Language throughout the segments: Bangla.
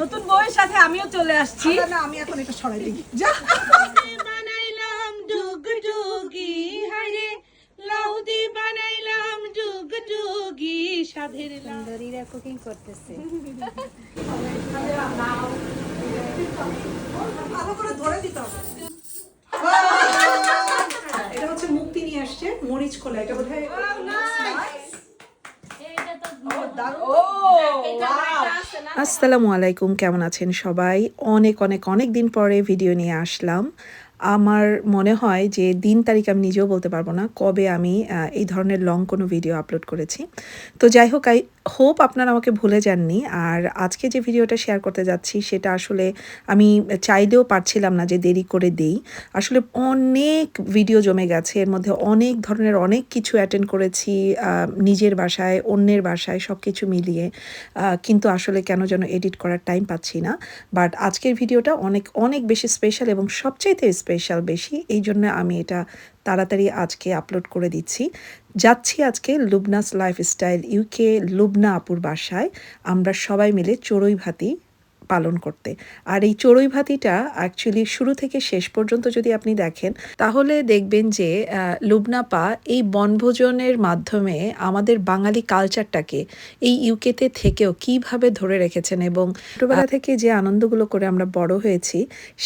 নতুন বউয়ের সাথে আমিও চলে আসছি। না, আমি এখন এটা সরাই দিই। যা। বানাইলাম যুগ যুগি হাইরে লাউদি বানাইলাম যুগ যুগি সাধের সুন্দরীরা কুকিং করতেছে। ভালো করে ধরে দিতে হবে। এটা হচ্ছে মুক্তি নিয়ে আসছে মরিচ খোলা। এটা বোধহয় আসসালামু আলাইকুম কেমন আছেন সবাই? অনেক অনেক অনেক দিন পরে ভিডিও নিয়ে আসলাম। আমার মনে হয় যে দিন তারিখ আমি নিজেও বলতে পারব না কবে আমি এই ধরনের লং কোনো ভিডিও আপলোড করেছি। তো যাই হোক আই হোপ আপনারা আমাকে ভুলে যাননি। আর আজকে যে ভিডিওটা শেয়ার করতে যাচ্ছি, সেটা আসলে আমি চাইলেও পারছিলাম না যে দেরি করে দেই। আসলে অনেক ভিডিও জমে গেছে, এর মধ্যে অনেক ধরনের অনেক কিছু অ্যাটেন্ড করেছি নিজের বাসায়, অন্যের বাসায় সব কিছু মিলিয়ে কিন্তু আসলে কেন যেন এডিট করার টাইম পাচ্ছি না। বাট আজকের ভিডিওটা অনেক অনেক বেশি স্পেশাল এবং সবচাইতে স্পেশাল বেশি। এই জন্য আমি এটা তাড়াতাড়ি আজকে আপলোড করে দিচ্ছি। যাচ্ছি আজকে লুবনাস লাইফস্টাইল ইউকে লুবনা আপুর বাসায়। আমরা সবাই মিলে চড়ুই ভাতি পালন করতে। আর এই চড়ুই ভাতিটা অ্যাকচুয়ালি শুরু থেকে শেষ পর্যন্ত যদি আপনি দেখেন, তাহলে দেখবেন যে লুবনাপা এই বনভোজনের মাধ্যমে আমাদের বাঙালি কালচারটাকে এই ইউকেতে থেকেও কীভাবে ধরে রেখেছেন এবং ছোটবেলা থেকে যে আনন্দগুলো করে আমরা বড় হয়েছি,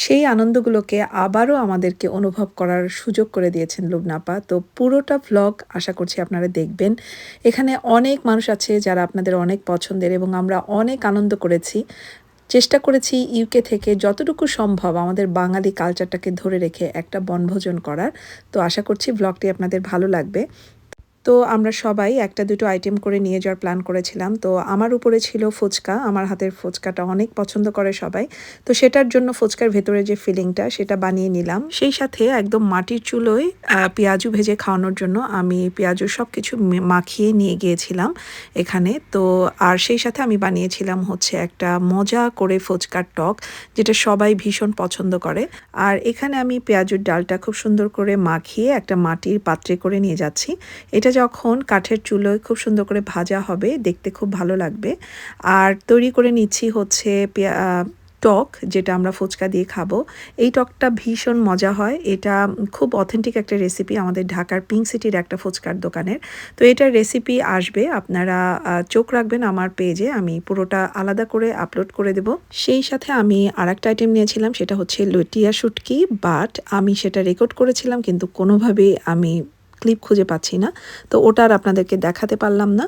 সেই আনন্দগুলোকে আবারও আমাদেরকে অনুভব করার সুযোগ করে দিয়েছেন লুবনাপা। তো পুরোটা ভ্লগ আশা করছি আপনারা দেখবেন। এখানে অনেক মানুষ আছে যারা আপনাদের অনেক পছন্দের এবং আমরা অনেক আনন্দ করেছি। চেষ্টা করেছি ইউকে থেকে যতটুকু সম্ভব আমাদের বাঙালি কালচারটাকে ধরে রেখে একটা বনভোজন করার। তো আশা করছি ব্লগটি আপনাদের ভালো লাগবে। তো আমরা সবাই একটা দুটো আইটেম করে নিয়ে যাওয়ার প্ল্যান করেছিলাম। তো আমার উপরে ছিল ফুচকা, আমার হাতের ফুচকাটা অনেক পছন্দ করে সবাই। তো সেটার জন্য ফুচকার ভেতরে যে ফিলিংটা সেটা বানিয়ে নিলাম। সেই সাথে একদম মাটির চুলোয় পেঁয়াজু ভেজে খাওয়ানোর জন্য আমি পেঁয়াজু সব কিছু মাখিয়ে নিয়ে গিয়েছিলাম এখানে। তো আর সেই সাথে আমি বানিয়েছিলাম হচ্ছে একটা মজা করে ফুচকার টক, যেটা সবাই ভীষণ পছন্দ করে। আর এখানে আমি পেঁয়াজুর ডালটা খুব সুন্দর করে মাখিয়ে একটা মাটির পাত্রে করে নিয়ে যাচ্ছি। এটা যখন কাঠের চুলোয় খুব সুন্দর করে ভাজা হবে, দেখতে খুব ভালো লাগবে। আর তৈরি করে নিচ্ছি হচ্ছে টক, যেটা আমরা ফুচকা দিয়ে খাব। এই টকটা ভীষণ মজা হয়। এটা খুব অথেন্টিক একটা রেসিপি আমাদের ঢাকার পিঙ্ক সিটির একটা ফুচকার দোকানের। তো এটার রেসিপি আসবে, আপনারা চোখ রাখবেন আমার পেজে আমি পুরোটা আলাদা করে আপলোড করে দেব। সেই সাথে আমি আর একটা আইটেম নিয়েছিলাম, সেটা হচ্ছে লটিয়া শুটকি বাট আমি সেটা রেকর্ড করেছিলাম, কিন্তু কোনোভাবেই আমি ক্লিপ খুঁজে পাচ্ছি না। তো ওটা আর আপনাদেরকে দেখাতে পারলাম না।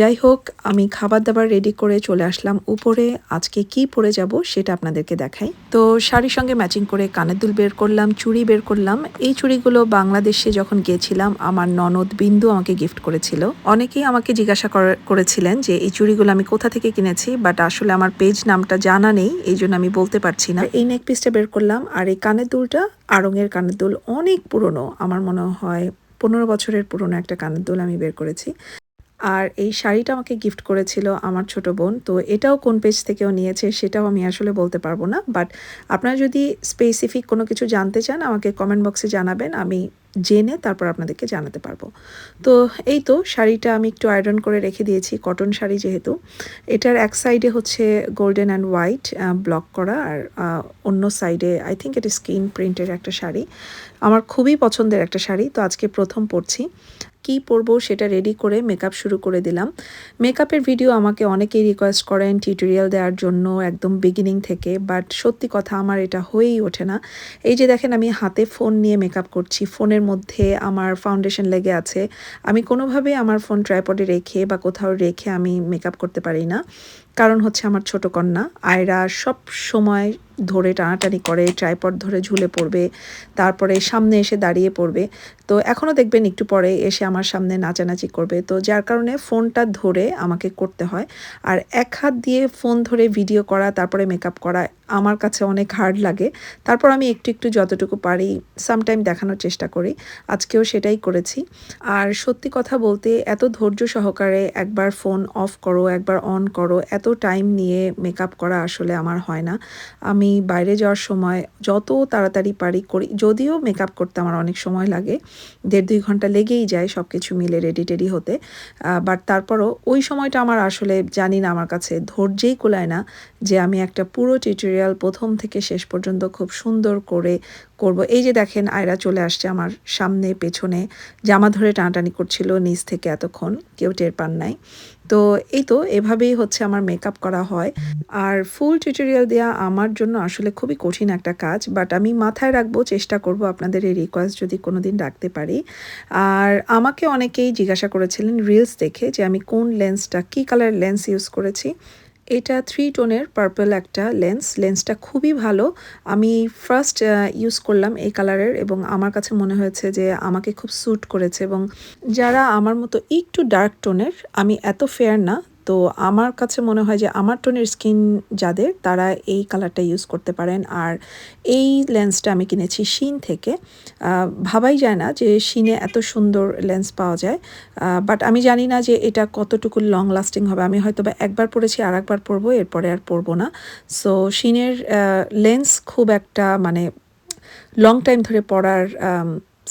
যাই হোক, আমি খাবার দাবার রেডি করে চলে আসলাম উপরে। আজকে কি পরে যাব সেটা আপনাদেরকে দেখাই। তো শাড়ির সঙ্গে ম্যাচিং করে কানের দুল বের করলাম, চুড়ি বের করলাম। এই চুড়িগুলো বাংলাদেশে যখন গিয়েছিলাম, আমার ননদ বিন্দু আমাকে গিফট করেছিল। অনেকেই আমাকে জিজ্ঞাসা করেছিলেন যে, এই চুড়িগুলো আমি কোথা থেকে কিনেছি? বাট আসলে আমার পেজ নামটা জানা নেই, এই জন্য আমি বলতে পারছি না। এই নেক পিসটা বের করলাম, আর এই কানের দুলটা আড়ঙের কানের দুল অনেক পুরনো। আমার মনে হয় পনেরো বছরের পুরনো একটা কানের দুল আমি বের করেছি। আর এই শাড়িটা আমাকে গিফট করেছিল আমার ছোট বোন, তো এটাও কোন পেজ থেকেও নিয়েছে সেটাও আমি আসলে বলতে পারব না। বাট আপনারা যদি স্পেসিফিক কোনো কিছু জানতে চান, আমাকে কমেন্ট বক্সে জানাবেন, আমি জেনে তারপর আপনাদেরকে জানাতে পারব। তো এই তো শাড়িটা আমি একটু আয়রন করে রেখে দিয়েছি কটন শাড়ি যেহেতু। এটার এক সাইডে হচ্ছে গোল্ডেন অ্যান্ড হোয়াইট ব্লক করা আর অন্য সাইডে আই থিঙ্ক এটা স্কিন প্রিন্টের একটা শাড়ি। আমার খুবই পছন্দের একটা শাড়ি, তো আজকে প্রথম পরছি। কি পরব সেটা রেডি করে মেকআপ শুরু করে দিলাম। মেকআপের ভিডিও আমাকে অনেকেই রিকোয়েস্ট করেন টিউটোরিয়াল দেওয়ার জন্য একদম বিগিনিং থেকে বাট সত্যি কথা আমার এটা হয়েই ওঠে না। এই যে দেখেন আমি হাতে ফোন নিয়ে মেকআপ করছি ফোনের মধ্যে আমার ফাউন্ডেশন লেগে আছে। আমি কোনোভাবে আমার ফোন ট্রাইপডে রেখে বা কোথাও রেখে আমি মেকআপ করতে পারি না। কারণ হচ্ছে আমার ছোট কন্যা। আয়রা সব সময় ধরে টানাটানি করে, ট্রাইপড ধরে ঝুলে পড়বে, তারপরে সামনে এসে দাঁড়িয়ে পড়বে। তো এখনও দেখবেন একটু পরে এসে আমার সামনে নাচানাচি করবে। তো যার কারণে ফোনটা ধরে আমাকে করতে হয়। আর এক হাত দিয়ে ফোন ধরে ভিডিও করা, তারপরে মেকআপ করা আমার কাছে অনেক হার্ড লাগে। তারপর আমি একটু একটু যতটুকু পারি সামটাইম দেখানোর চেষ্টা করি। আজকেও সেটাই করেছি। আর সত্যি কথা বলতে এত ধৈর্য সহকারে একবার ফোন অফ করো, একবার অন করো, এত টাইম নিয়ে মেকআপ করা আসলে আমার হয় না। আমি বাইরে যাওয়ার সময় যত তাড়াতাড়ি পারি করি, যদিও মেকআপ করতে আমার অনেক সময় লাগে, দেড় দুই ঘণ্টা লেগেই যায় সব কিছু মিলে রেডি টেডি হতে। বাট তারপরও ওই সময়টা আমার আসলে জানি না আমার কাছে ধৈর্যেই কুলায় না। যে আমি একটা পুরো টিউটোরিয়াল প্রথম থেকে শেষ পর্যন্ত খুব সুন্দর করে করব। এই যে দেখেন, আয়রা চলে আসছে আমার সামনে, পেছনে। জামা ধরে টানাটানি করছিল নিচ থেকে এতক্ষণ, কেউ টের পান নাই। তো এই তো, এভাবেই হচ্ছে আমার মেকআপ করা হয়। আর ফুল টিউটোরিয়াল দেওয়া আমার জন্য আসলে খুবই কঠিন একটা কাজ বাট আমি মাথায় রাখব, চেষ্টা করব আপনাদের এই রিকোয়েস্ট যদি কোনো দিন রাখতে পারি। আর আমাকে অনেকেই জিজ্ঞাসা করেছিলেন রিলস দেখে যে আমি কোন লেন্সটা কী কালার লেন্স ইউজ করেছি। এটা থ্রি টোনের পার্পল একটা লেন্স লেন্সটা খুবই ভালো। আমি ফার্স্ট ইউজ করলাম এই কালারের এবং আমার কাছে মনে হয়েছে যে আমাকে খুব স্যুট করেছে এবং যারা আমার মতো একটু ডার্ক টোনের আমি এত ফেয়ার না তো আমার কাছে মনে হয় যে আমার টোনের স্কিন যাদের, তারা এই কালারটা ইউজ করতে পারেন। আর এই লেন্সটা আমি কিনেছি শিন থেকে। ভাবাই যায় না যে শিনে এত সুন্দর লেন্স পাওয়া যায়। বাট আমি জানি না যে এটা কতটুকু লং লাস্টিং হবে। আমি হয়তো বা একবার পরেছি আর একবার পরবো, এরপরে আর পরবো না। সো শিনের লেন্স খুব একটা মানে লং টাইম ধরে পড়ার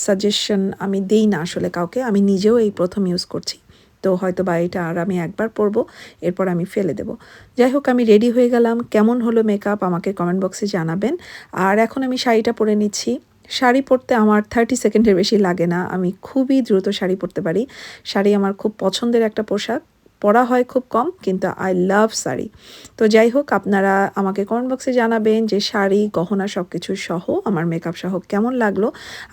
সাজেশন আমি দেই না আসলে কাউকে। আমি নিজেও এই প্রথম ইউজ করছি। তো হয়তো বা এটা আর আমি একবার পরবো, এরপর আমি ফেলে দেব। যাই হোক আমি রেডি হয়ে গেলাম। কেমন হলো মেকআপ আমাকে কমেন্ট বক্সে জানাবেন। আর এখন আমি শাড়িটা পরে নিচ্ছি। শাড়ি পরতে আমার থার্টি সেকেন্ডের বেশি লাগে না। আমি খুবই দ্রুত শাড়ি পরতে পারি। শাড়ি আমার খুব পছন্দের একটা পোশাক। পরা হয় খুব কম, কিন্তু আই লাভ শাড়ি। তো যাই হোক, আপনারা আমাকে কমেন্ট বক্সে জানাবেন যে শাড়ি, গহনা সব কিছু সহ আমার মেকআপ সহ কেমন লাগল।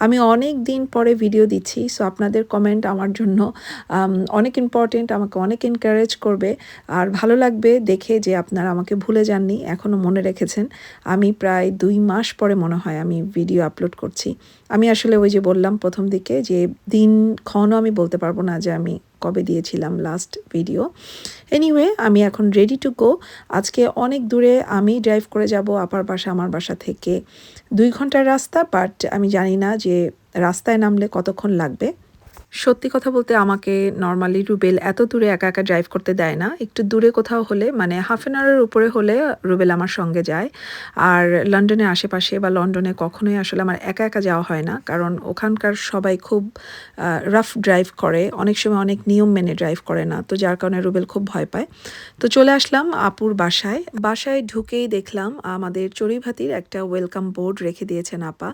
আমি অনেক দিন পরে ভিডিও দিচ্ছি সো আপনাদের কমেন্ট আমার জন্য অনেক ইম্পর্টেন্ট আমাকে অনেক এনকারেজ করবে। আর ভালো লাগবে দেখে যে আপনারা আমাকে ভুলে যাননি এখনও মনে রেখেছেন। আমি প্রায় দুই মাস পরে মনে হয় আমি ভিডিও আপলোড করছি। আমি আসলে ওই যে বললাম প্রথম দিকে যে দিন ক্ষণও আমি বলতে পারব না যে আমি কবে দিয়েছিলাম লাস্ট ভিডিও এনিওয়ে আমি এখন রেডি টু গো আজকে অনেক দূরে আমি ড্রাইভ করে যাব আপার বাসা, আমার বাসা থেকে। দুই ঘণ্টার রাস্তা বাট আমি জানি না যে রাস্তায় নামলে কতক্ষণ লাগবে। সত্যি কথা বলতে আমাকে নর্মালি রুবেল এত দূরে একা একা ড্রাইভ করতে দেয় না। একটু দূরে কোথাও হলে মানে হাফ অ্যান আওয়ারের উপরে হলে রুবেল আমার সঙ্গে যায়। আর লন্ডনের আশেপাশে বা লন্ডনে কখনোই আসলে আমার একা একা যাওয়া হয় না। কারণ ওখানকার সবাই খুব রাফ ড্রাইভ করে। অনেক সময় অনেক নিয়ম মেনে ড্রাইভ করে না। তো যার কারণে রুবেল খুব ভয় পায়। তো চলে আসলাম আপুর বাসায়। বাসায় ঢুকেই দেখলাম আমাদের চড়ুইভাতির একটা ওয়েলকাম বোর্ড রেখে দিয়েছেন আপা।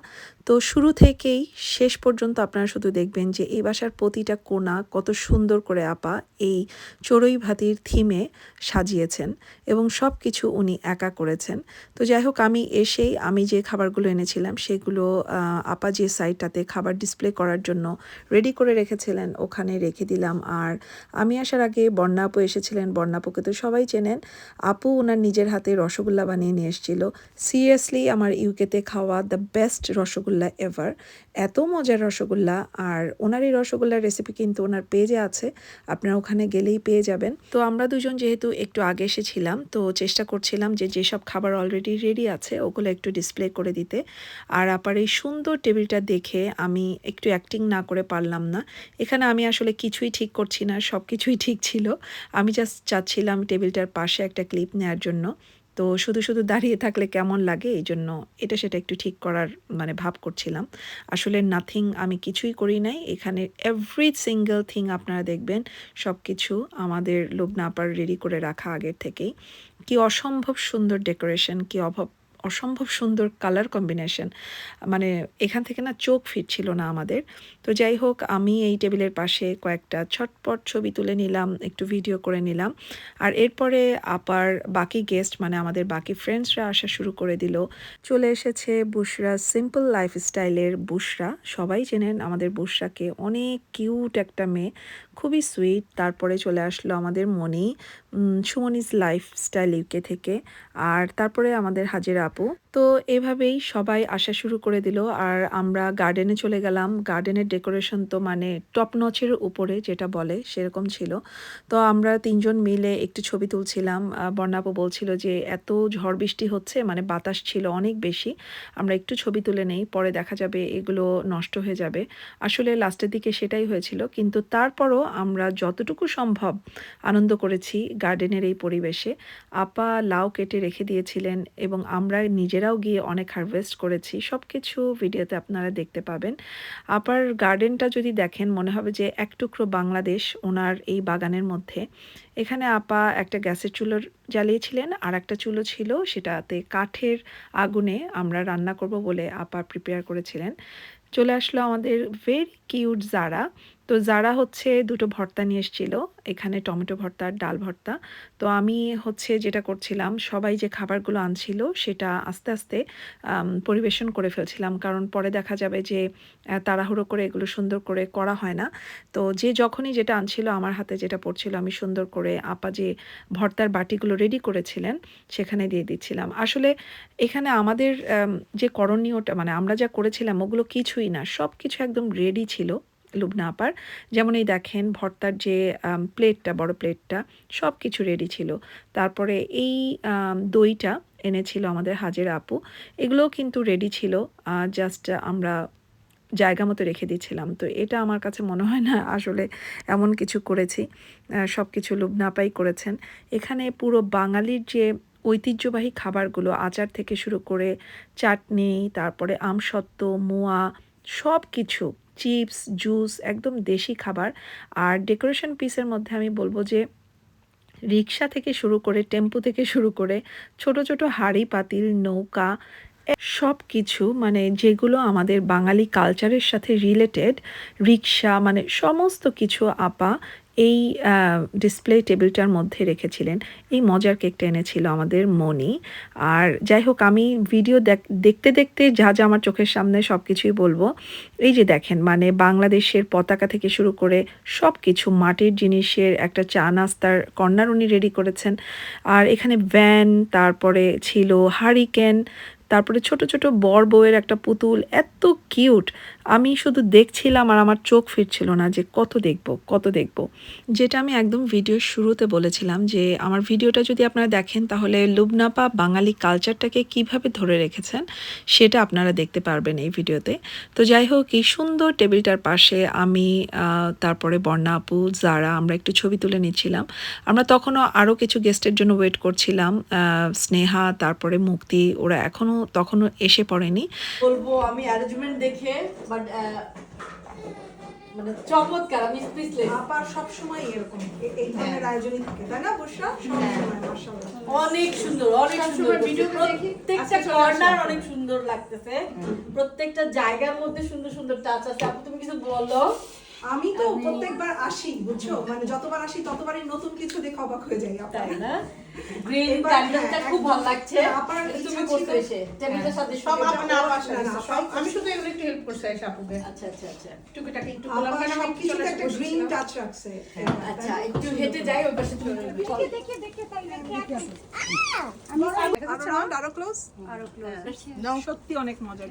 তো শুরু থেকেই শেষ পর্যন্ত আপনারা শুধু দেখবেন যে এই বাসার প্রতিটা কোণা কত সুন্দর করে আপা এই চড়ুই ভাতির থিমে সাজিয়েছেন এবং সব কিছু উনি একা করেছেন। তো যাই হোক, আমি এসেই আমি যে খাবারগুলো এনেছিলাম সেগুলো আপা যে সাইডটাতে খাবার ডিসপ্লে করার জন্য রেডি করে রেখেছিলেন, ওখানে রেখে দিলাম। আর আমি আসার আগে বন্যা আপু এসেছিলেন, বন্যা তো সবাই চেনেন। আপু ওনার নিজের হাতে রসগোল্লা বানিয়ে নিয়ে এসেছিল। সিরিয়াসলি আমার ইউকেতে খাওয়া দ্য বেস্ট রসগোল্লা এভার এত মজার রসগোল্লা, আর ওনার এই রসগোল্লার রেসিপি কিন্তু ওনার পেজে আছে, আপনারা ওখানে গেলেই পেয়ে যাবেন। তো আমরা দুজন যেহেতু একটু আগে এসেছিলাম, তো চেষ্টা করছিলাম যে যেসব খাবার অলরেডি রেডি আছে, ওগুলো একটু ডিসপ্লে করে দিতে। আর আপার এই সুন্দর টেবিলটা দেখে আমি একটু অ্যাক্টিং না করে পারলাম না। এখানে আমি আসলে কিছুই ঠিক করছি না সব কিছুই ঠিক ছিল। আমি জাস্ট চাচ্ছিলাম টেবিলটার পাশে একটা ক্লিপ নেওয়ার জন্য। তো শুধু শুধু দাঁড়িয়ে থাকলে কেমন লাগে? এই জন্য এটা সেটা একটু ঠিক করার মানে ভাব করছিলাম। আসলে নাথিং আমি কিছুই করি নাই। এখানে এভরি সিঙ্গেল থিং আপনারা দেখবেন সব কিছু আমাদের লুবনা আপার রেডি করে রাখা আগের থেকেই। কি অসম্ভব সুন্দর ডেকোরেশন কি অভাব অসম্ভব সুন্দর কালার কম্বিনেশন মানে এখান থেকে না চোখ ফিরছিল না আমাদের। তো যাই হোক, আমি এই টেবিলের পাশে কয়েকটা ছটপট ছবি তুলে নিলাম, একটু ভিডিও করে নিলাম। আর এরপরে আপার বাকি গেস্ট মানে আমাদের বাকি ফ্রেন্ডসরা আসা শুরু করে দিল। চলে এসেছে বুশরা সিম্পল লাইফস্টাইলের বুশরা। সবাই চেনেন আমাদের বুশরাকে। অনেক কিউট একটা মেয়ে। খুবই সুইট তারপরে চলে আসলো আমাদের মনি সুমনিস লাইফস্টাইল ইউকে থেকে। আর তারপরে আমাদের হাজিরা আপু। তো এভাবেই সবাই আসা শুরু করে দিল। আর আমরা গার্ডেনে চলে গেলাম। গার্ডেনের ডেকোরেশন তো মানে টপ নচের উপরে যেটা বলে, সেরকম ছিল। তো আমরা তিনজন মিলে একটু ছবি তুলছিলাম। বর্ণাপু বলছিল যে, এত ঝড় বৃষ্টি হচ্ছে মানে বাতাস ছিল অনেক বেশি। আমরা একটু ছবি তুলে নেই, পরে দেখা যাবে এগুলো নষ্ট হয়ে যাবে। আসলে লাস্টের দিকে সেটাই হয়েছিল। কিন্তু তারপরও আমরা যতটুকু সম্ভব আনন্দ করেছি গার্ডেনের এই পরিবেশে। আপা লাউ কেটে রেখে দিয়েছিলেন এবং আমরা নিজেরাও গিয়ে অনেক হারভেস্ট করেছি। সব কিছু ভিডিওতে আপনারা দেখতে পাবেন। আপার গার্ডেনটা যদি দেখেন, মনে হবে যে এক টুকরো বাংলাদেশ ওনার এই বাগানের মধ্যে। এখানে আপা একটা গ্যাসের চুলো জ্বালিয়েছিলেন আর একটা চুলো ছিল সেটাতে কাঠের আগুনে আমরা রান্না করব বলে আপা প্রিপেয়ার করেছিলেন। চলে আসলো আমাদের ভেরি কিউট জারা তো যারা হচ্ছে দুটো ভর্তা নিয়ে এসেছিল, এখানে টমেটো ভর্তা আর ডাল ভর্তা, তো আমি হচ্ছে যেটা করছিলাম, সবাই যে খাবারগুলো আনছিল সেটা আস্তে আস্তে পরিবেশন করে ফেলছিলাম। কারণ পরে দেখা যাবে যে তাড়াহুড়ো করে এগুলো সুন্দর করে করা হয় না। তো যে যখনই যেটা আনছিল, আমার হাতে যেটা পড়ছিল, আমি সুন্দর করে আপা যে ভর্তার বাটিগুলো রেডি করেছিলেন, সেখানে দিয়ে দিচ্ছিলাম। আসলে এখানে আমাদের যে করণীয়টা মানে আমরা যা করেছিলাম, ওগুলো কিছুই না সব কিছু একদম রেডি ছিল। লুবনা আপার যেমন এই দেখেন ভর্তার যে প্লেটটা বড় প্লেটটা সব কিছু রেডি ছিল। তারপরে এই দইটা এনেছিল আমাদের হাজের আপু। এগুলোও কিন্তু রেডি ছিল জাস্ট আমরা জায়গা মতো রেখে দিয়েছিলাম। তো এটা আমার কাছে মনে হয় না আসলে এমন কিছু করেছি। সব কিছু লুবনাপাই করেছেন। এখানে পুরো বাঙালির যে ঐতিহ্যবাহী খাবারগুলো, আচার থেকে শুরু করে চাটনি, তারপরে আমসত্ত্ব, মোয়া সব কিছু চিপস, জুস, একদম দেশি খাবার। আর ডেকোরেশন পিসের মধ্যে আমি বলব যে, রিক্সা থেকে শুরু করে, টেম্পো থেকে শুরু করে, ছোট ছোট হাড়ি, পাতিল, নৌকা সব কিছু মানে যেগুলো আমাদের বাঙালি কালচারের সাথে রিলেটেড রিক্সা মানে সমস্ত কিছু আপা এই ডিসপ্লে টেবিলটার মধ্যে রেখেছিলেন। এই মজার কেকটা এনেছিল আমাদের মনি আর যাই হোক, আমি ভিডিও দেখ- দেখতে দেখতে যা যা আমার চোখের সামনে সব কিছুই বলব। এই যে দেখেন মানে বাংলাদেশের পতাকা থেকে শুরু করে সব কিছু মাটির জিনিসের একটা চা নাস্তার কর্নার উনি রেডি করেছেন। আর এখানে ভ্যান তারপরে ছিল হারিকেন তারপরে ছোট ছোট বর বউয়ের একটা পুতুল, এত কিউট আমি শুধু দেখছিলাম আর আমার চোখ ফিরছিল না যে কত দেখব কত দেখব। যেটা আমি একদম ভিডিওর শুরুতে বলেছিলাম যে আমার ভিডিওটা যদি আপনারা দেখেন তাহলে লুবনাপা বাঙালি কালচারটাকে কীভাবে ধরে রেখেছেন সেটা আপনারা দেখতে পারবেন এই ভিডিওতে। তো যাই হোক, এই সুন্দর টেবিলটার পাশে আমি তারপরে বর্ণা আপু, জারা, আমরা একটু ছবি তুলে নিচ্ছিলাম। আমরা তখনও আরও কিছু গেস্টের জন্য ওয়েট করছিলাম স্নেহা, তারপরে মুক্তি, ওরা এখনও তখনও এসে পড়েনি। বলব আমি অ্যারেঞ্জমেন্ট দেখে বাট মানে চমৎকার আমি স্পিচলেস আপার সব সময় এরকম এই ধরনের আয়োজনই থাকে তাই না বর্ষা? মাশাআল্লাহ অনেক সুন্দর অনেক সুন্দর ভিডিও প্রত্যেকটা কর্নার অনেক সুন্দর লাগতেছে। প্রত্যেকটা জায়গার মধ্যে সুন্দর সুন্দর টাচ আছে। আপু তুমি কিছু বলো। আমি তো প্রত্যেকবার আসি বুঝছ? মানে যতবার আসি ততবারই নতুন কিছু দেখে অবাক হয়ে যাই আপনার। তাই না? গ্রিন হ্যাঁ, খুব ভালো লাগছে। আপার তুমি করতে এসে। টেবিলটার সাথে সব। আপনার না, না, সব- সব আমি শুধু এগুলো একটু হেল্প করছি আইসা আপুকে। আচ্ছা আচ্ছা আচ্ছা। টুকিটাকি একটু বললাম আমি সবকিছুতে একটা গ্রিন টাচ রাখছে। আচ্ছা একটু হেঁটে যাই ওই পাশে তুমি আরও রাউন্ড আরও ক্লোজ সত্যি অনেক মজা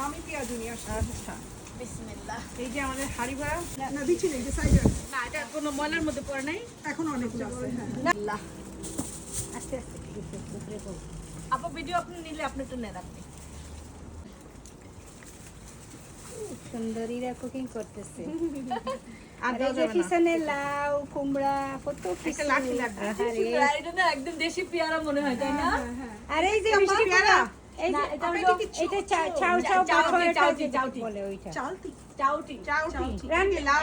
আমি আচ্ছা। এই যে আমাদের হাড়ি ভাড়া না দিচ্ছি না এই যে না এটা কোনো ময়লার মধ্যে পড়ে নাই। এখন অনেক আছে হ্যাঁ। আপু ভিডিও আপনি নিলে আপনি তো নেন আপনি। সুন্দরীরা কুকিং করতেছে। আর এই যে লাউ কুমড়া কত কিছু। লাগবে। আহারে। এটা না একদম দেশি পেয়ারা মনে হয় তাই না? আর এই যে মিষ্টি পেয়ারা।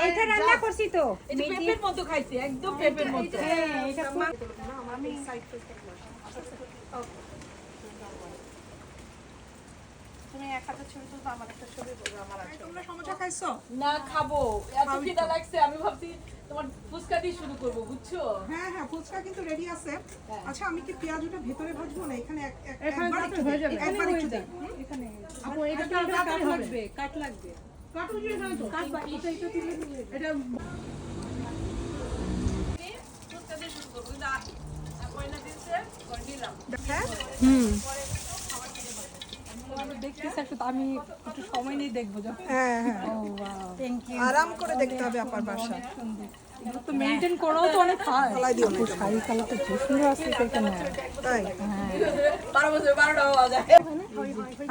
এটা রান্না করছি তো। পেঁপের মতো খাইছে একদম পেঁপের মতো। হ্যাঁ এটা আমি সাইড থেকে তুমি এক হাতে ছবি তুলতো আমার একটা ছবি বলব আমার আছে। তোমরা সমোসা খাইছো? না খাব। এত খিদা লাগছে আমি ভাবছি তোমার ফুচকা দিয়ে শুরু করব বুঝছ? হ্যাঁ হ্যাঁ ফুচকা কিন্তু রেডি আছে। আচ্ছা আমি কি পেঁয়াজুটা ভেতরে ভাজবো না এখানে এক- এক- একবার একটু হয়ে যাবে। একবার একটু দিই। আপু এটা তো তাড়াতাড়ি কাট লাগবে। কাট উঠিয়ে দাও তো কাট বাকি এটা এটা দিলে এটা ফুচকা দিয়ে শুরু করব। কিন্তু কয়না দিচ্ছে করে নিলাম হ্যাঁ? একটু আমি একটু সময় নিয়ে দেখব হ্যাঁ হ্যাঁ। আরাম করে দেখতে হবে আপনার বাসা। তো মেনটেন করাও তো অনেক হয়। ফলাই দিও না শাড়ি কালারটা যে সুন্দর আছে সেখানে তাই? বারো বছর বারোটা বাজে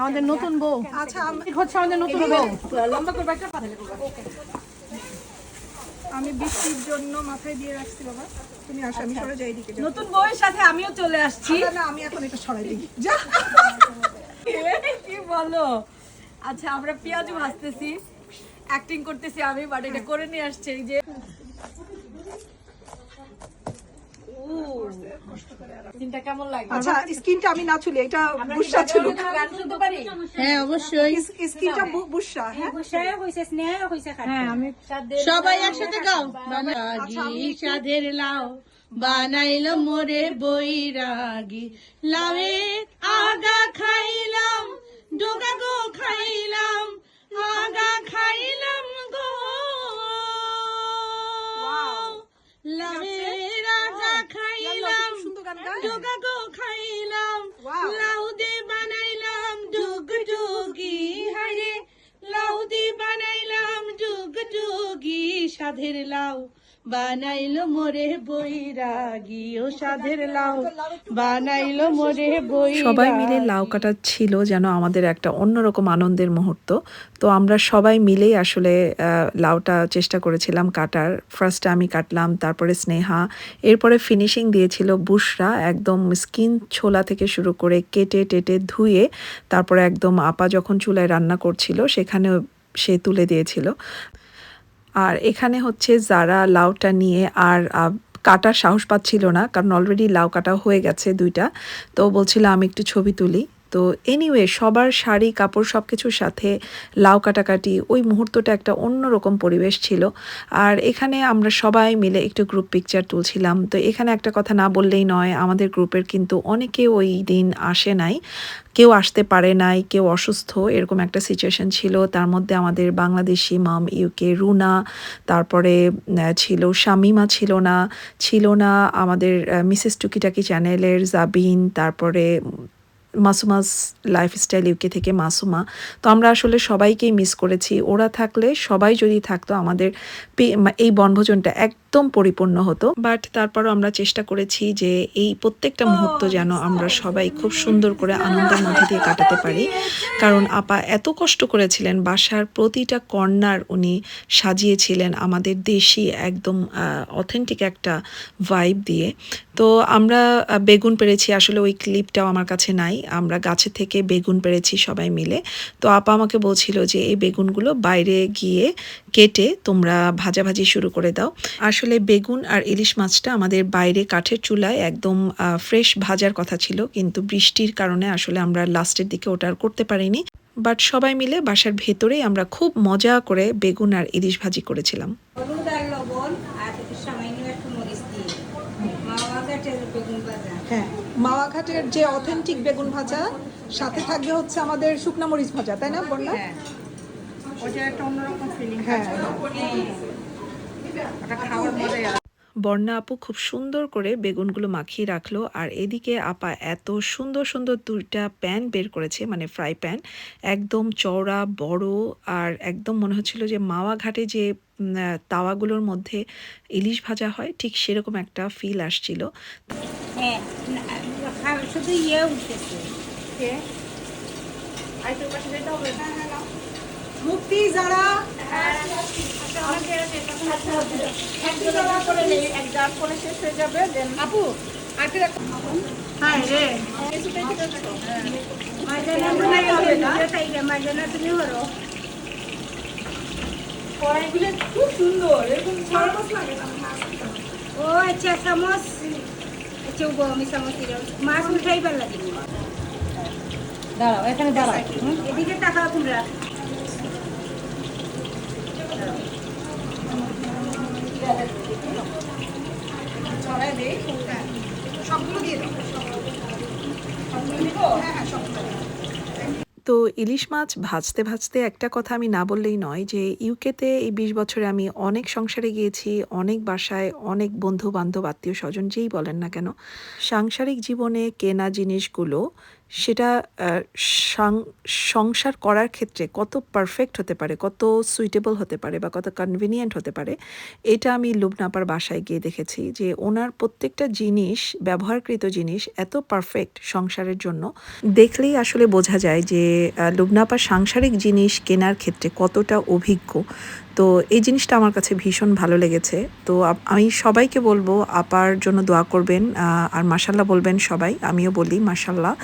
আমাদের নতুন বউ। আচ্ছা হচ্ছে আমাদের নতুন বউ। লম্বা করবে একটা পাতালে করবে। আমি বৃষ্টির জন্য মাথায় দিয়ে রাখছি বাবা। তুমি আসো আমি সরে যাই এদিকে। যাও। নতুন বউয়ের সাথে আমিও চলে আসছি। না, না আমি এখন এটা সরাই দিই। যা। কি বলো? আচ্ছা আমরা পেঁয়াজু ভাজতেছি। অ্যাক্টিং করতেছি আমি বাট এটা করে নিয়ে আসছে এই যে। সিনটা কেমন লাগে? আচ্ছা স্কিনটা আমি না চুলি এটা বুসরা ছিল। গান শুনতে পারি? হ্যাঁ অবশ্যই। স্কিনটা বুসরা হ্যাঁ? হইছে স্নেহ হইছে হ্যাঁ আমি সবাই একসাথে গাও। বানাগি সাধের লাও। বানাইলো মোরে বৈরাগী। লাউয়ের আগা খাইলাম ডোগা গো খাইলাম আগা খাইলাম গো। লাউয়ের আগা খাইলাম ডোগা গো খাইলাম. লাউ দে বানাইলাম ডুগ ডুগি হারে লাউ দে বানাইলাম ডুগ ডুগি সাধের লাউ। বানাইলো মোরে বৈরাগী ও সাধের লাউ। বানাইলো মোরে বই সবাই মিলে লাউ কাটা ছিল যেন আমাদের একটা অন্যরকম আনন্দের মুহূর্ত। তো আমরা সবাই মিলেই আসলে লাউটা চেষ্টা করেছিলাম কাটার। ফার্স্টে আমি কাটলাম, তারপরে স্নেহা। এরপরে ফিনিশিং দিয়েছিল বুশরা একদম স্কিন ছোলা থেকে শুরু করে কেটে টেটে ধুয়ে, তারপরে একদম আপা যখন চুলায় রান্না করছিল সেখানে সে তুলে দিয়েছিল। আর এখানে হচ্ছে যারা লাউটা নিয়ে আর কাটার সাহস পাচ্ছিল না, কারণ অলরেডি লাউ কাটা হয়ে গেছে দুইটা। তো বলছিল আমি একটু ছবি তুলি। তো এনিওয়ে সবার শাড়ি, কাপড় সব কিছুর সাথে লাউ কাটাকাটি, ওই মুহূর্তটা একটা অন্যরকম পরিবেশ ছিল। আর এখানে আমরা সবাই মিলে একটু গ্রুপ পিকচার তুলছিলাম। তো এখানে একটা কথা না বললেই নয়, আমাদের গ্রুপের কিন্তু অনেকে ওই দিন আসে নাই। কেউ আসতে পারে নাই, কেউ অসুস্থ, এরকম একটা সিচুয়েশন ছিল। তার মধ্যে আমাদের বাংলাদেশি মাম ইউকে রুনা, তারপরে ছিল, শামিমা ছিল না ছিল না আমাদের মিসেস টুকিটাকি চ্যানেলের জাবিন, তারপরে মাসুমাস লাইফস্টাইল ইউকে থেকে মাসুমা। তো আমরা আসলে সবাইকেই মিস করেছি। ওরা থাকলে সবাই যদি থাকতো আমাদের এই বনভোজনটা একদম পরিপূর্ণ হতো। বাট তারপরও আমরা চেষ্টা করেছি যে এই প্রত্যেকটা মুহূর্ত যেন আমরা সবাই খুব সুন্দর করে আনন্দের মধ্যে দিয়ে কাটাতে পারি। কারণ আপা এত কষ্ট করেছিলেন বাসার প্রতিটা কর্নার উনি সাজিয়েছিলেন আমাদের দেশি একদম অথেন্টিক একটা ভাইব দিয়ে। তো আমরা বেগুন পেরেছি আসলে ওই ক্লিপটাও আমার কাছে নাই। আমরা গাছে থেকে বেগুন পেরেছি সবাই মিলে। তো আপা আমাকে বলছিল যে এই বেগুনগুলো বাইরে গিয়ে কেটে তোমরা ভাজাভাজি শুরু করে দাও। আসলে বেগুন আর ইলিশ মাছটা আমাদের বাইরে কাঠের চুলায় একদম ফ্রেশ ভাজার কথা ছিল কিন্তু বৃষ্টির কারণে আসলে আমরা লাস্টের দিকে ওটা আর করতে পারিনি। বাট সবাই মিলে বাসার ভেতরেই আমরা খুব মজা করে বেগুন আর ইলিশ ভাজি করেছিলাম। হলুদ আর লবণ আর সামান্য একটু মরিচ দিয়ে। মাওয়া গাছের বেগুন ভাজা। হ্যাঁ মাওয়া ঘাটের যে অথেন্টিক বেগুন ভাজা সাথে থাকবে হচ্ছে আমাদের শুকনা মরিচ ভাজা তাই না বন্যা ওটা একটা অন্যরকম ফিলিং হ্যাঁ। ওটা খাওয়ার মজাই বর্ণা আপু খুব সুন্দর করে বেগুনগুলো মাখিয়ে রাখল আর এদিকে আপা এত সুন্দর সুন্দর দুইটা প্যান বের করেছে মানে ফ্রাই প্যান একদম চওড়া বড় আর একদম মনে হচ্ছিল যে মাওয়া ঘাটে যে তাওয়াগুলোর মধ্যে ইলিশ ভাজা হয় ঠিক সেরকম একটা ফিল আসছিল। হ্যাঁ শুধু ইয়ে উঠতেছে মুক্তি যারা আপু হ্যাঁ রে। তুমি হলো কড়াইগুলো খুব সুন্দর এরকম ও আচ্ছা চামচ। আচ্ছা উগো আমি চামচ মাছ উঠাইবার লাগে। দাঁড়াও এখানে দাঁড়াও। এদিকে তাকাও তোমরা। তো ইলিশ মাছ ভাজতে ভাজতে একটা কথা আমি না বললেই নয় যে ইউকেতে এই বিশ বছরে আমি অনেক সংসারে গিয়েছি, অনেক বাসায়, অনেক বন্ধু বান্ধব আত্মীয় স্বজন যেই বলেন না কেন, সাংসারিক জীবনে কেনা জিনিসগুলো সেটা সংসার করার ক্ষেত্রে কত পারফেক্ট হতে পারে, কত সুইটেবল হতে পারে বা কত কনভিনিয়েন্ট হতে পারে, এটা আমি লুবনাপার বাসায় গিয়ে দেখেছি যে ওনার প্রত্যেকটা জিনিস, ব্যবহারকৃত জিনিস এত পারফেক্ট সংসারের জন্য। দেখলেই আসলে বোঝা যায় যে লুবনাপার সাংসারিক জিনিস কেনার ক্ষেত্রে কতটা অভিজ্ঞ। তো এই জিনিসটা আমার কাছে ভীষণ ভালো লেগেছে। তো আমি সবাইকে বলব, আপার জন্য দোয়া করবেন আর মাসাল্লাহ বলবেন সবাই, আমিও বলি মাসাল্লাহ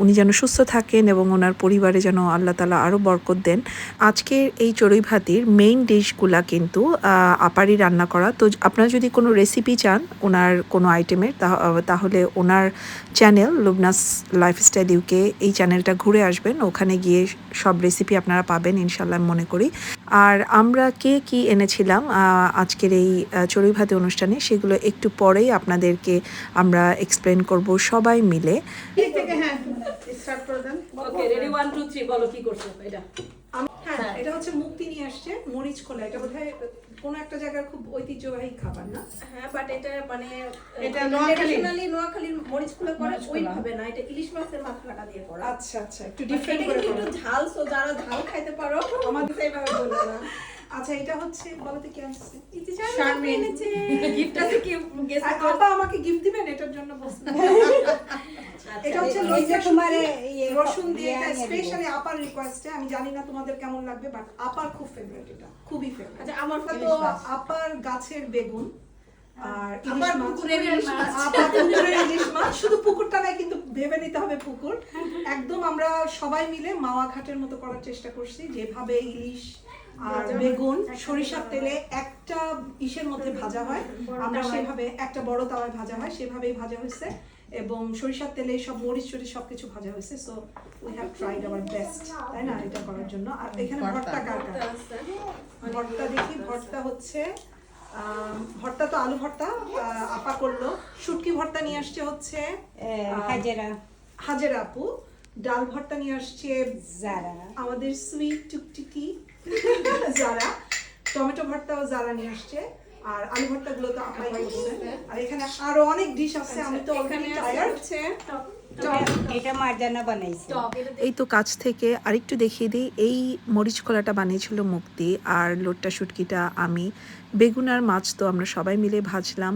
উনি যেন সুস্থ থাকেন এবং ওনার পরিবারে যেন আল্লাহ তালা আরও বরকত দেন। আজকের এই চড়ুই ভাতির মেইন ডিশগুলা কিন্তু আপারই রান্না করা। তো আপনারা যদি কোনো রেসিপি চান ওনার কোনো আইটেমের তাহলে ওনার চ্যানেল লুবনাস লাইফস্টাইল ইউকে এই চ্যানেলটা ঘুরে আসবেন। ওখানে গিয়ে সব রেসিপি আপনারা পাবেন ইনশাল্লাহ মনে করি। আর আমরা কে কি এনেছিলাম আজকের এই আহ, চড়ুই ভাতি অনুষ্ঠানে সেগুলো একটু পরেই আপনাদেরকে আমরা এক্সপ্লেন করব সবাই মিলে। হ্যাঁ স্টার্ট করে দেন। Okay ready one two three বলো কি করছ? এটা। হ্যাঁ এটা হচ্ছে মুক্তি নিয়ে আসছে মরিচ খোলা। এটা বোধহয় কোনো একটা জায়গার খুব ঐতিহ্যবাহী খাবার না? হ্যাঁ বাট এটা মানে এটা নোয়াখালী। নোয়াখালীর মরিচ খোলা করে ওইভাবে না এটা ইলিশ মাছের মাথাটা দিয়ে করা। আচ্ছা আচ্ছা একটু ডিফারেন্ট করে কিন্তু একটু ঝাল সো যারা ঝাল খাইতে পারো আমাদের এইভাবে বলব না। আচ্ছা এটা হচ্ছে বলতে কি আসছে শারমিন। গিফট আছে কি? গেস আপা আমাকে গিফট দিবেন? এটার জন্য এটা হচ্ছে লইজা তোমার ইয়ে রসুন দিয়ে ইয়ে এটা স্পেশালি আপার রিকোয়েস্টে আমি জানি না তোমাদের কেমন লাগবে বাট আপার খুব ফেভারিট এটা। খুবই ফেভারিট আচ্ছা আমার তো আপার গাছের বেগুন আর ইলিশ পুকুরের আপার পুকুরের ইলিশ মাছ। শুধু পুকুরটা নয় কিন্তু ভেবে নিতে হবে পুকুর। একদম আমরা সবাই মিলে মাওয়া ঘাটের মতো করার চেষ্টা করছি যেভাবে ইলিশ আর বেগুন সরিষার তেলে একটা ইসের মধ্যে ভাজা হয়। আমরা সেভাবে একটা বড় তাওয়ায় ভাজা হয় সেভাবেই ভাজা হয়েছে। এবং সরিষার তেলে সব মরিচ টরিচ ভাজা হয়েছে so we have tried our best তাই না এটা করার জন্য। আর এখানে ভর্তা। কার কার? ভর্তা দেখি ভর্তা হচ্ছে ভর্তা তো আলু ভর্তা আপা করল। শুটকি ভর্তা নিয়ে আসছে হচ্ছে হাজেরা। হাজের আপু। ডাল ভর্তা নিয়ে আসছে জারা আমাদের সুইট টুকটুকি। যারা টমেটো ভর্তাও যারা নিয়ে আসছে। আর আলু ভর্তা গুলো তো আপনার আর এখানে আরও অনেক ডিশ আছে আমি তো অলরেডি টায়ার্ড হচ্ছে এটা মার্জানা বানাইছে। এই তো কাছ থেকে আরেকটু দেখিয়ে দিই। এই মরিচ কলাটা বানিয়েছিল মুক্তি আর লোট্টা শুটকিটা আমি। বেগুন আর মাছ তো আমরা সবাই মিলে ভাজলাম।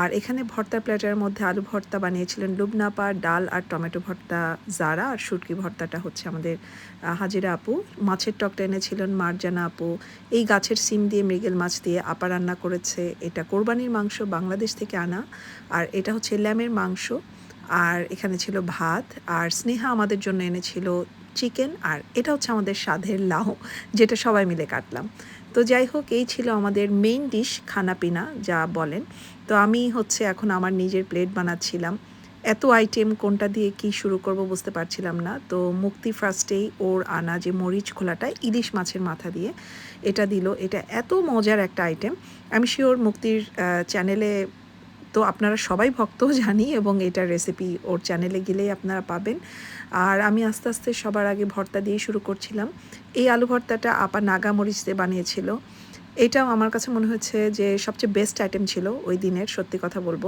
আর এখানে ভর্তা প্লেটার মধ্যে আলু ভর্তা বানিয়েছিলেন লুবনাপা ডাল আর টমেটো ভর্তা জারা আর শুটকি ভর্তাটা হচ্ছে আমাদের হাজিরা আপু। মাছের টকটা এনেছিলেন মারজানা আপু। এই গাছের সিম দিয়ে মৃগেল মাছ দিয়ে আপা রান্না করেছে। এটা কোরবানির মাংস বাংলাদেশ থেকে আনা। আর এটা হচ্ছে ল্যামের মাংস। আর এখানে ছিল ভাত, আর স্নেহা আমাদের জন্য এনেছিল চিকেন, আর এটা হচ্ছে আমাদের স্বাদের লাউ, যেটা সবাই মিলে কাটলাম। তো যাই হোক, এই ছিল আমাদের মেইন ডিশ খানাপিনা যা বলেন। তো আমি হচ্ছে এখন আমার নিজের প্লেট বানাচ্ছিলাম। এত আইটেম কোনটা দিয়ে কি শুরু করব বুঝতে পারছিলাম না। তো মুক্তি ফার্স্টেই ওর আনা যে মরিচ খোলাটা, ইলিশ মাছের মাথা দিয়ে এটা দিল। এটা এত মজার একটা আইটেম আমি শিওর মুক্তির চ্যানেলে তো আপনারা সবাই ভক্ত জানি এবং এটার রেসিপি ওর চ্যানেলে গেলেই আপনারা পাবেন। আর আমি আস্তে আস্তে সবার আগে ভর্তা দিয়ে শুরু করছিলাম। এই আলু ভর্তাটা আপা নাগা মরিচ দিয়ে বানিয়েছিল। এটাও আমার কাছে মনে হচ্ছে যে সবচেয়ে বেস্ট আইটেম ছিল ওই দিনের, সত্যি কথা বলব।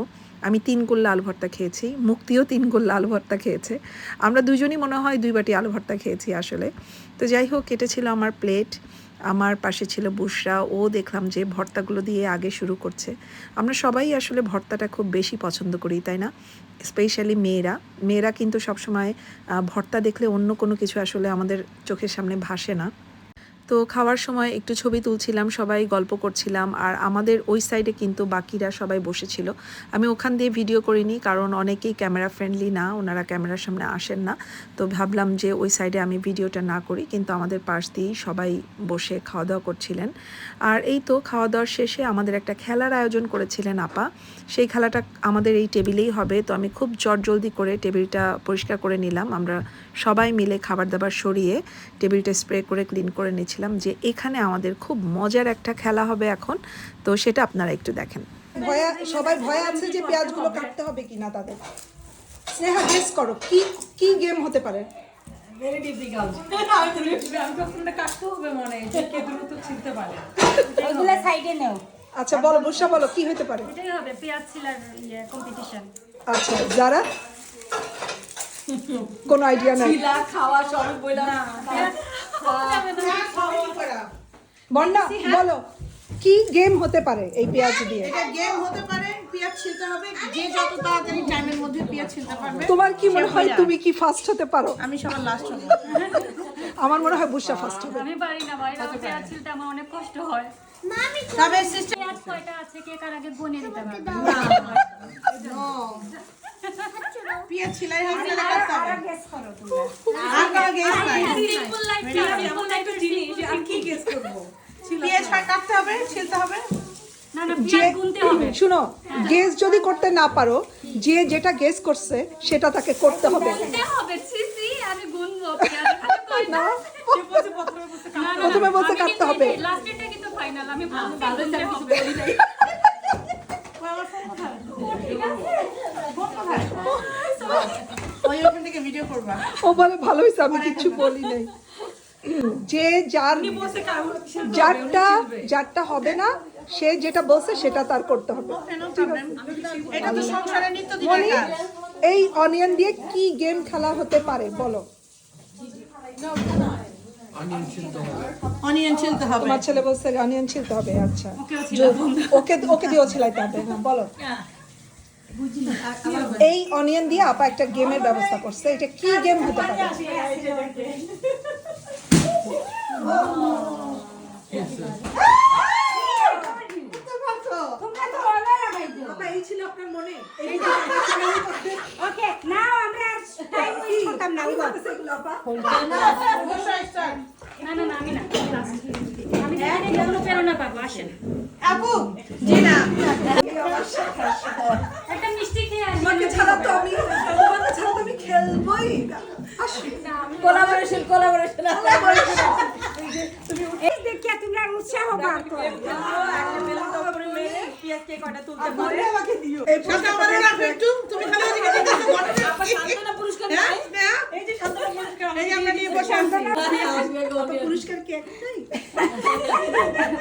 আমি তিন গোল্লা আলু ভর্তা খেয়েছি, মুক্তিও তিন গোল্লা আলু ভর্তা খেয়েছে। আমরা দুজনই মনে হয় দুই বাটি আলু ভর্তা খেয়েছি আসলে। তো যাই হোক, এটা ছিল আমার প্লেট আমার পাশে ছিল বুসরা ও দেখলাম যে ভর্তাগুলো দিয়ে আগে শুরু করছে। আমরা সবাই আসলে ভর্তাটা খুব বেশি পছন্দ করি, তাই না? স্পেশালি মেয়েরা। মেয়েরা কিন্তু সবসময় ভর্তা দেখলে অন্য কোনো কিছু আসলে আমাদের চোখের সামনে ভাসে না। তো খাওয়ার সময় একটু ছবি তুলছিলাম, সবাই গল্প করছিলাম আর আমাদের ওই সাইডে কিন্তু বাকিরা সবাই বসেছিল। আমি ওখান দিয়ে ভিডিও করিনি কারণ অনেকেই ক্যামেরা ফ্রেন্ডলি না, ওনারা ক্যামেরার সামনে আসেন না। তো ভাবলাম যে ওই সাইডে আমি ভিডিওটা না করি, কিন্তু আমাদের পাশ দিয়েই সবাই বসে খাওয়া দাওয়া করছিলেন। আর এই তো খাওয়া দাওয়ার শেষে আমাদের একটা খেলার আয়োজন করেছিলেন আপা। সেই খেলাটা আমাদের এই টেবিলেই হবে। তো আমি খুব জট জলদি করে টেবিলটা পরিষ্কার করে নিলাম। আমরা সবাই মিলে খাবার দাবার সরিয়ে টেবিলটা স্প্রে করে ক্লিন করে নিয়েছিলাম যে এখানে আমাদের খুব মজার একটা খেলা হবে এখন। তো সেটা আপনারা একটু দেখেন। ভয়া সবাই ভয় আছে যে পেঁয়াজগুলো কাটতে হবে কিনা তাদের। স্নেহা গেস করো কি কি গেম হতে পারে? ভেরি ডিফিকাল্ট কাটতে হবে মনে হয় পারে। সাইডে নেও। আচ্ছা বলো বুসা বলো কি হতে পারে? এটাই হবে পেঁয়াজ ছিলার ইয়ে কম্পিটিশন আচ্ছা যারা? কোনো আইডিয়া নাই। ছিলা খাওয়া সবই বইলা। বন্যা বলো কি গেম হতে পারে এই পেঁয়াজ দিয়ে? এটা গেম হতে পারে পেঁয়াজ ছিলতে হবে। যে যত তাড়াতাড়ি টাইমের মধ্যে পেঁয়াজ ছিলতে পারবে তোমার কি মনে হয় তুমি কি ফার্স্ট হতে পারো? আমি সবার লাস্ট হব। আমার মনে হয় বুসা ফার্স্ট হবে। আমি পারি না ভাই রাতে পেঁয়াজ ছিলতে আমার অনেক কষ্ট হয়। তবে সিস্টেম পেঁয়াজ কয়টা আছে কে কার আগে গুনে দিতে পারবে? পেঁয়াজ ছিলাই না কাটতে হবে। আর গেস নাই সিম্পল লাইফ সিম্পল লাইফ জিনিস আর কি গেস করব? হয় কাটতে হবে ছিলতে হবে? না না যে গুনতে হবে। শুনো গেস যদি করতে না পারো যে যেটা গেস করছে সেটা তাকে করতে হবে। গুনতে হবে। সিসি আমি গুনবো পেঁয়াজ। না? না, না, প্রথমে বলতে কাটতে হবে। লাস্টেরটা কিন্তু ফাইনাল আমি ও বলে ভালো হয়েছে আমি কিছু বলি নাই। যে যার যারটা যারটা হবে না সে যেটা বলছে সেটা তার করতে হবে। No problem. এটা তো সংসারের নিত্যদিনের কাজ। এই অনিয়ন দিয়ে কি গেম খেলা হতে পারে বলো। অনিয়ন ছিলতে হবে। তোমার ছেলে বলছে অনিয়ন ছিলতে হবে আচ্ছা। ওকে ওকে দিয়েও ছিলাইতে হবে হ্যাঁ। বলো এই অনিয়ন দিয়ে আপা একটা গেমের ব্যবস্থা করছে। এটা কি গেম হতে পারে? এই ছিল আপনার মনে ওকে নাও আমরা টাইম ওয়েস্ট করতাম না উগো অবশ্যই start. না না না আমি না আমি last। আমি কোনো প্রেরণা পাবো আসেন আপু জি না একটা মিষ্টি খেয়ে আসি তোমাকে ছাড়া তো আমি তোমাকে ছাড়া তো আমি খেলবই না আসো। কোলাবোরেশন কোলাবোরেশন এই দেখিয়া তোমরা উৎসাহ এই একটু তুমি খালি ওদিকে দিকে তো বলো না। স্নেহা? এই আমরা নিয়ে বসে আছি। পুরস্কার কি একটাই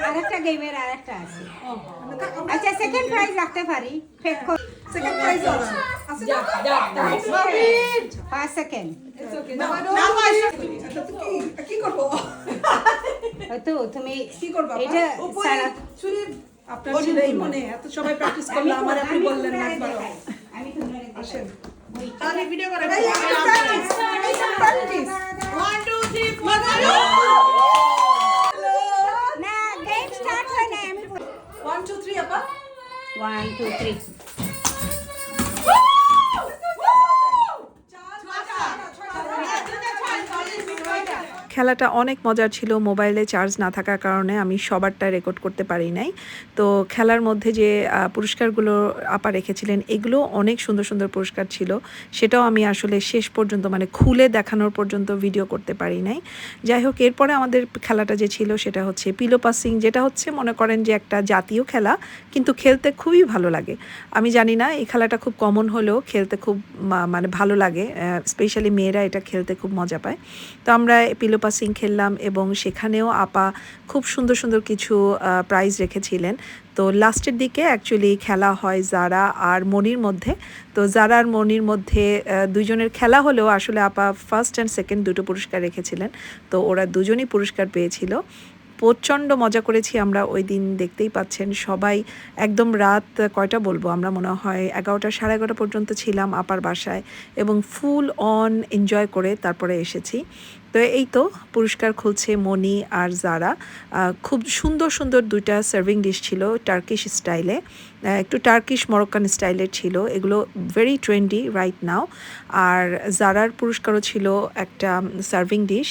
আরেকটা গেমের আরেকটা আছে। আচ্ছা সেকেন্ড প্রাইজ রাখতে পারি। ফেক সেকেন্ড প্রাইজ আছে। সেকেন্ড না, কি করব? তো তুমি কি করব? এটা সারা আপনার ছেলেই মনে এত সবাই প্র্যাকটিস করল আমার আপনি বললেন না একবার আসেন তাহলে ভিডিও করে এই practice practice one two three four না গেম স্টার্ট হয় না আমি 1 2 3 আপা ওয়ান টু থ্রি খেলাটা অনেক মজার ছিল। মোবাইলে চার্জ না থাকার কারণে আমি সবারটা রেকর্ড করতে পারি নাই। তো খেলার মধ্যে যে পুরস্কারগুলো আপা রেখেছিলেন, এগুলো অনেক সুন্দর সুন্দর পুরস্কার ছিল। সেটাও আমি আসলে শেষ পর্যন্ত মানে খুলে দেখানোর পর্যন্ত ভিডিও করতে পারি নাই। যাই হোক, এরপরে আমাদের খেলাটা যে ছিল, সেটা হচ্ছে পিলো পাসিং যেটা হচ্ছে মনে করেন যে একটা জাতীয় খেলা, কিন্তু খেলতে খুবই ভালো লাগে। আমি জানি না, এই খেলাটা খুব কমন হলেও খেলতে খুব মানে ভালো লাগে স্পেশালি মেয়েরা এটা খেলতে খুব মজা পায়। তো আমরা পিলো পাসিং খেললাম এবং সেখানেও আপা খুব সুন্দর সুন্দর কিছু প্রাইজ রেখেছিলেন। তো লাস্টের দিকে অ্যাকচুয়ালি খেলা হয় যারা আর মনির মধ্যে। তো যারা আর মনির মধ্যে দুজনের খেলা হলেও আসলে আপা ফার্স্ট অ্যান্ড সেকেন্ড দুটো পুরস্কার রেখেছিলেন। তো ওরা দুজনই পুরস্কার পেয়েছিল। প্রচণ্ড মজা করেছি আমরা ওই দিন, দেখতেই পাচ্ছেন সবাই একদম রাত কয়টা বলব আমরা মনে হয় এগারোটা সাড়ে এগারোটা পর্যন্ত ছিলাম আপার বাসায় এবং ফুল অন এনজয় করে তারপরে এসেছি। তো এই তো পুরস্কার খুলছে মনি আর জারা। খুব সুন্দর সুন্দর দুইটা সার্ভিং ডিশ ছিল টার্কিশ স্টাইলে একটু টার্কিশ মরক্কান স্টাইলের ছিল। এগুলো ভেরি ট্রেন্ডি রাইট নাও আর জারার পুরস্কারও ছিল একটা সার্ভিং ডিশ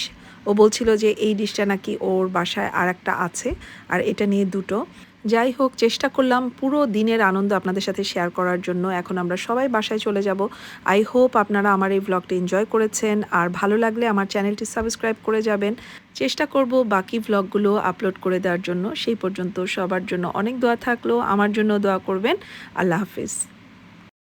ও বলছিল যে এই ডিশটা নাকি ওর বাসায় আর একটা আছে। আর এটা নিয়ে দুটো। যাই হোক, চেষ্টা করলাম পুরো দিনের আনন্দ আপনাদের সাথে শেয়ার করার জন্য। এখন আমরা সবাই বাসায় চলে যাব। আই হোপ আপনারা আমার এই ব্লগটি এনজয় করেছেন। আর ভালো লাগলে আমার চ্যানেলটি সাবস্ক্রাইব করে যাবেন। চেষ্টা করব বাকি ব্লগগুলো আপলোড করে দেওয়ার জন্য। সেই পর্যন্ত সবার জন্য অনেক দোয়া থাকল। আমার জন্য দোয়া করবেন। আল্লাহ হাফিজ।